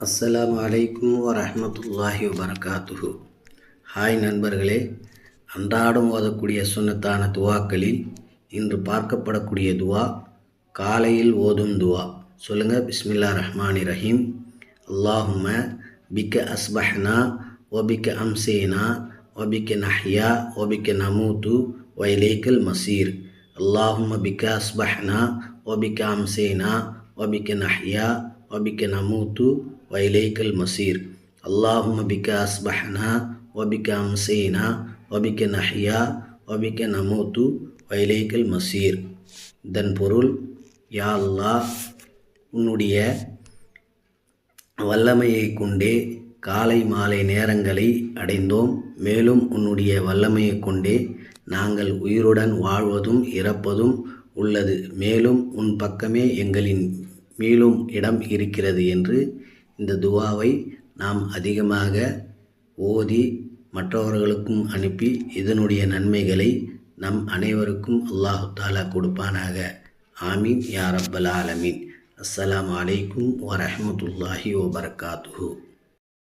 அஸ்லாம் வலைக்கும் வரமத்துல்லாஹி வரகாத்துஹு ஹாய் நண்பர்களே அன்றாடம் ஓதக்கூடிய சுண்ணத்தான துவாக்களில் இன்று பார்க்கப்படக்கூடிய துவா காலையில் ஓதும் துவா. சொல்லுங்கள் பிஸ்மில்லா ரஹ்மானி ரஹீம். அல்லாஹும பிக்க அஸ்பஹ்னா ஒபிக்க அம்சேனா ஒபிக்க நஹ்யா ஒபிக்க நமூத்து வைலேக்கல் மசீர். அல்லாஹும பிக்க அஸ்பஹ்னா ஒபிக்க அம்சேனா ஒபிக்க நஹ்யா வபிக்க நமூத்து வைலேக்கல் மசீர் அல்லாஹும் பிக்க அஸ்பஹனா வபிக்க அம்சீனா வபிக்க நஹியா வபிக்க நமூத்து வைலேக்கல் மசீர் இதன் பொருள் யா அல்லா உன்னுடைய வல்லமையை கொண்டே காலை மாலை நேரங்களை அடைந்தோம். மேலும் உன்னுடைய வல்லமையை கொண்டே நாங்கள் உயிருடன் வாழ்வதும் இறப்பதும் உள்ளது. மேலும் உன் பக்கமே எங்களின் மீளும் இடம் இருக்கிறது என்று இந்த துவாவை நாம் அதிகமாக ஓதி மற்றவர்களுக்கும் அனுப்பி இதனுடைய நன்மைகளை நம் அனைவருக்கும் அல்லாஹு தாலா கொடுப்பானாக. ஆமீன். யா ரப்பல் ஆலமீன். அஸ்லாம் வலைக்கும் வரமத்துல்லாஹி வபர்காத்து